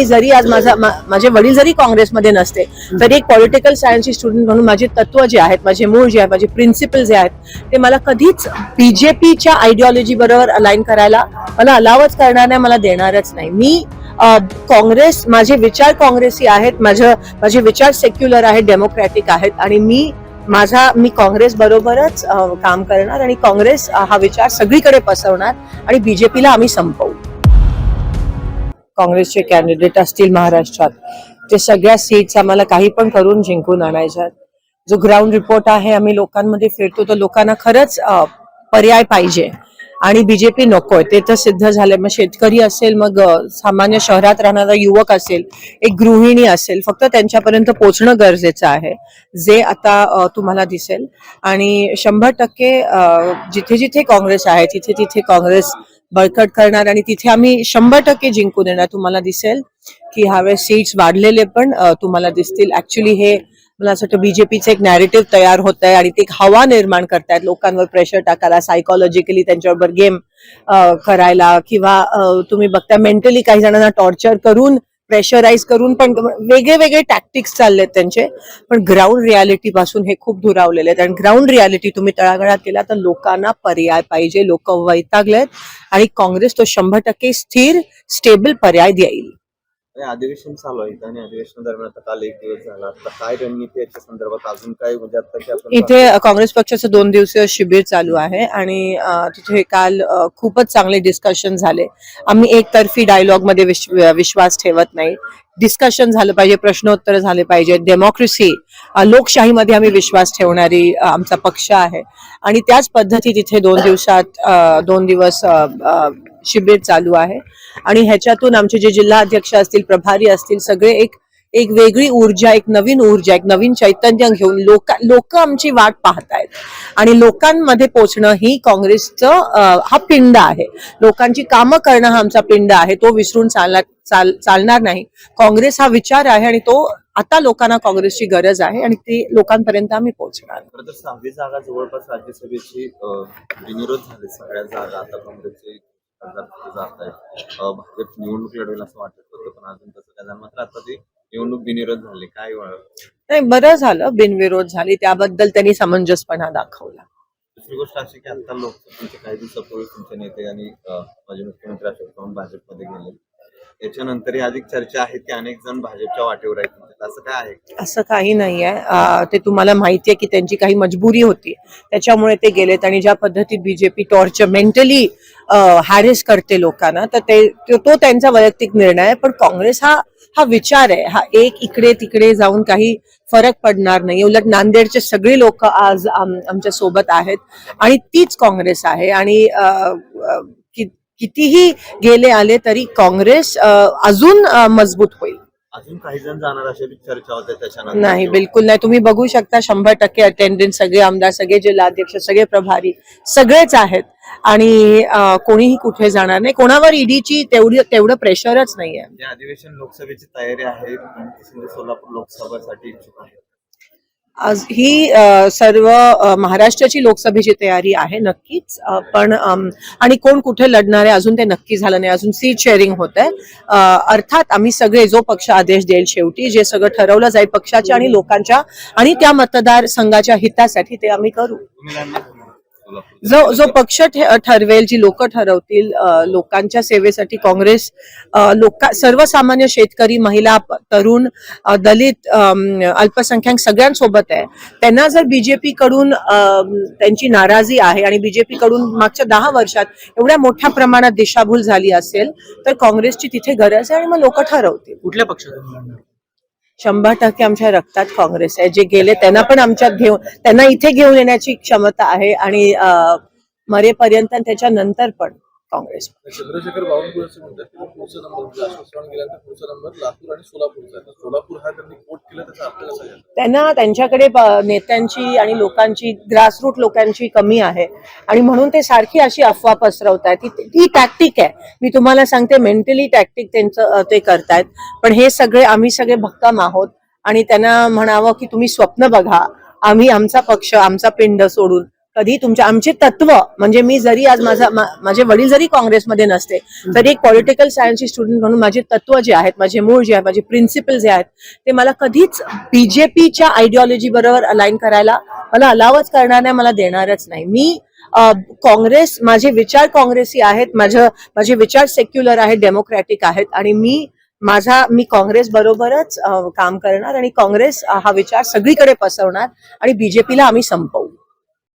मी जरी आज माझा माझे वडील जरी काँग्रेसमध्ये नसते तरी एक पॉलिटिकल सायन्सची स्टुडंट म्हणून माझे तत्व जे आहेत माझे मूळ जे आहेत माझे प्रिन्सिपल जे आहेत ते मला कधीच बीजेपीच्या आयडिओलॉजी बरोबर अलाइन करायला मला अलावच करणार नाही मला देणारच नाही. मी काँग्रेस माझे विचार काँग्रेसी आहेत माझं माझे विचार सेक्युलर आहेत डेमोक्रॅटिक आहेत आणि मी माझा मी काँग्रेस बरोबरच काम करणार आणि काँग्रेस हा विचार सगळीकडे पसरवणार आणि बीजेपीला आम्ही संपवू. काँग्रेसचे कॅन्डिडेट असतील महाराष्ट्रात. ते सगळ्या सीट्स आम्हाला काही पण करून जिंकून आणायच्यात. जो ग्राउंड रिपोर्ट आहे आम्ही लोकांमध्ये फिरतो तर लोकांना खरंच पर्याय पाहिजे. आणि बीजेपी नकोय. ते तर सिद्ध झालंय. मग शेतकरी असेल मग सामान्य शहरात राहणारा युवक असेल एक गृहिणी असेल फक्त त्यांच्यापर्यंत पोचणं गरजेचं आहे. जे आता तुम्हाला दिसेल. आणि शंभर टक्के जिथे जिथे काँग्रेस आहे तिथे तिथे काँग्रेस बळकट करणार आणि तिथे आम्ही शंभर टक्के जिंकून येणार तुम्हाला दिसेल की ह्यावेळेस सीट्स वाढलेले पण तुम्हाला दिसतील. ऍक्च्युली हे मला असं वाटतं बीजेपीचं एक नॅरेटिव्ह तयार होत आहे आणि ते एक हवा निर्माण करतायत. लोकांवर प्रेशर टाकायला सायकोलॉजिकली त्यांच्याबरोबर गेम करायला किंवा तुम्ही बघता मेंटली काही जणांना टॉर्चर करून प्रेशराईज करून पण वेगळे वेगळे टॅक्टिक्स चाललेत त्यांचे. पण ग्राउंड रियालिटी पासून हे खूप दुरावलेले आहेत. आणि ग्राउंड रियालिटी तुम्ही तळागळात केला तर लोकांना पर्याय पाहिजे. लोक वैतागलेत. आणि काँग्रेस तो शंभर टक्के स्थिर स्टेबल पर्याय देईल. अधिवेशन चालू आहे आणि अधिवेशना दरम्यान आता काल एक दिवस झाला. आता काय रणनीती याच्या संदर्भात? अजून काय म्हणजे आता इथे काँग्रेस पक्षाचं दोन दिवसीय शिबिर चालू आहे आणि तिथे काल खूपच चांगले डिस्कशन झाले. आम्ही एकतर्फी डायलॉगमध्ये विश्व- विश्वास ठेवत नाही. डिस्कशन झालं पाहिजे प्रश्नोत्तर झाले पाहिजे. डेमोक्रेसी लोकशाहीमध्ये आम्ही विश्वास ठेवणारी आमचा पक्ष आहे. आणि त्याच पद्धती तिथे दोन दिवसात दोन दिवस शिबिर चालू आहे. आणि ह्याच्यातून आमचे जे जिल्हा अध्यक्ष असतील प्रभारी असतील सगळे एक एक वेगळी ऊर्जा एक नवीन ऊर्जा एक नवीन चैतन्य घेऊन लोक लोक आमची वाट पाहतायत. आणि लोकांमध्ये पोचणं ही काँग्रेसचं हा पिंड आहे. लोकांची कामं करणं हा आमचा पिंड आहे. तो विसरून चालणार चाल चालणार नाही. काँग्रेस हा विचार आहे आणि तो आता लोकांना काँग्रेसची गरज आहे आणि ती लोकांपर्यंत आम्ही पोहोचणार. सहावी जागा जवळपास राज्यसभेची बिनविरोध झाले सगळ्या जागा. आता काँग्रेसची जात आहेत अं, भाजप निवडणूक लढवेल असं वाटत होतं पण अजून तसं काय झालं. मात्र आता ते निवडणूक बिनविरोध झाले. काय नाही बरं झालं. बिनविरोध झाली. त्याबद्दल त्यांनी समंजसपणा दाखवला. दुसरी गोष्ट अशी की आता लोकसभेचे काही दिवसापूर्वी तुमचे नेते आणि माजी मुख्यमंत्री अशोक चव्हाण भाजपमध्ये गेले. याच्यानंतर अधिक चर्चा आहे की अनेक जण भाजपच्या वाटेवर आहेत म्हणजे असं काय आहे? असं काही नाहीये. ते तुम्हाला माहितीये की त्यांची काही मजबुरी होती. त्याच्यामुळे ते गेलेत आणि ज्या पद्धतीत बीजेपी टॉर्चर मेंटली हॅरेस करते लोकांना तर ते तो त्यांचा वैयक्तिक निर्णय आहे. पण काँग्रेस हा हा विचार आहे. हा एक इकडे तिकडे जाऊन काही फरक पडणार नाही. उलट नांदेडचे सगळे लोक आज आमच्यासोबत आहेत. आणि तीच काँग्रेस आहे. आणि कितीही गेले आले तरी काँग्रेस अजून मजबूत होईल. अजून काही जण जाणार चर्चा होते त्याच्यानंतर नाही बिलकुल नाही. तुम्ही बघू शकता शंभर टक्के अटेंडन्स सगळे आमदार सगळे जिल्हाध्यक्ष सगळे प्रभारी सगळेच आहेत. आणि कोणीही कुठे जाणार नाही. कोणावर ईडीची तेवढी तेवढं प्रेशरच नाहीये. अधिवेशन लोकसभेची तयारी आहे सोलापूर लोकसभेसाठी इच्छुक आहे. आज ही सर्व महाराष्ट्राची लोकसभेची तयारी आहे नक्कीच. पण आणि कोण कुठे लढणार आहे अजून ते नक्की झालं नाही. अजून सीट शेअरिंग होत आहे. अर्थात आम्ही सगळे जो पक्ष आदेश देईल शेवटी जे सगळं ठरवलं जाईल पक्षाच्या आणि लोकांच्या आणि त्या मतदार संघाच्या हितासाठी ते आम्ही करू. जो जो पक्ष ठरवेल जी लोक ठरवतील लोकांच्या सेवेसाठी काँग्रेस लोक सर्वसामान्य शेतकरी महिला तरुण दलित अल्पसंख्याक सगळ्यांसोबत आहे. त्यांना जर बीजेपी कडून त्यांची नाराजी आहे आणि बीजेपी कडून मागच्या दहा वर्षात एवढ्या मोठ्या प्रमाणात दिशाभूल झाली असेल तर काँग्रेसची तिथे गरज आहे आणि मग लोक ठरवतील. कुठल्या पक्षातून शंभर टक्के आमच्या रक्तात काँग्रेस आहे. जे गेले त्यांना पण आमच्यात घेऊन त्यांना इथे घेऊन येण्याची क्षमता आहे आणि मरेपर्यंत त्याच्यानंतर पण. काँग्रेस चंद्रशेखर बावनकुळे असं म्हणतात की पुढचा नंबर म्हणजे अशोक चव्हाण गेल्यानंतर पुढचा नंबर लातूर आणि सोलापूरचा आहे. सोलापूर हा त्यांनी कोट केला त्याचा घ्यायचा त्यांना त्यांच्याकडे नेत्यांची आणि लोकांची ग्रासरूट लोकांची कमी आहे. आणि म्हणून ते सारखी अशी अफवा पसरवतायत ती ती टॅक्टिक आहे. मी तुम्हाला सांगते मेंटली टॅक्टिक त्यांचं ते करतायत. पण हे सगळे आम्ही सगळे भक्कम आहोत. आणि त्यांना म्हणावं की तुम्ही स्वप्न बघा. आम्ही आमचा पक्ष आमचा पिंड सोडून कधी तुमच्या आमचे तत्व म्हणजे मी जरी आज माझा माझे वडील जरी काँग्रेसमध्ये नसते तरी एक पॉलिटिकल सायन्सची स्टुडंट म्हणून माझे तत्व जे आहेत माझे मूळ जे आहेत माझे प्रिन्सिपल जे आहेत ते मला कधीच बीजेपीच्या आयडिओलॉजी बरोबर अलाइन करायला मला अलावच करणार नाही मला देणारच नाही. मी काँग्रेस माझे विचार काँग्रेसी आहेत माझं माझे विचार सेक्युलर आहेत डेमोक्रॅटिक आहेत आणि मी माझा मी काँग्रेस बरोबरच काम करणार आणि काँग्रेस हा विचार सगळीकडे पसरवणार आणि बीजेपीला आम्ही संपवू.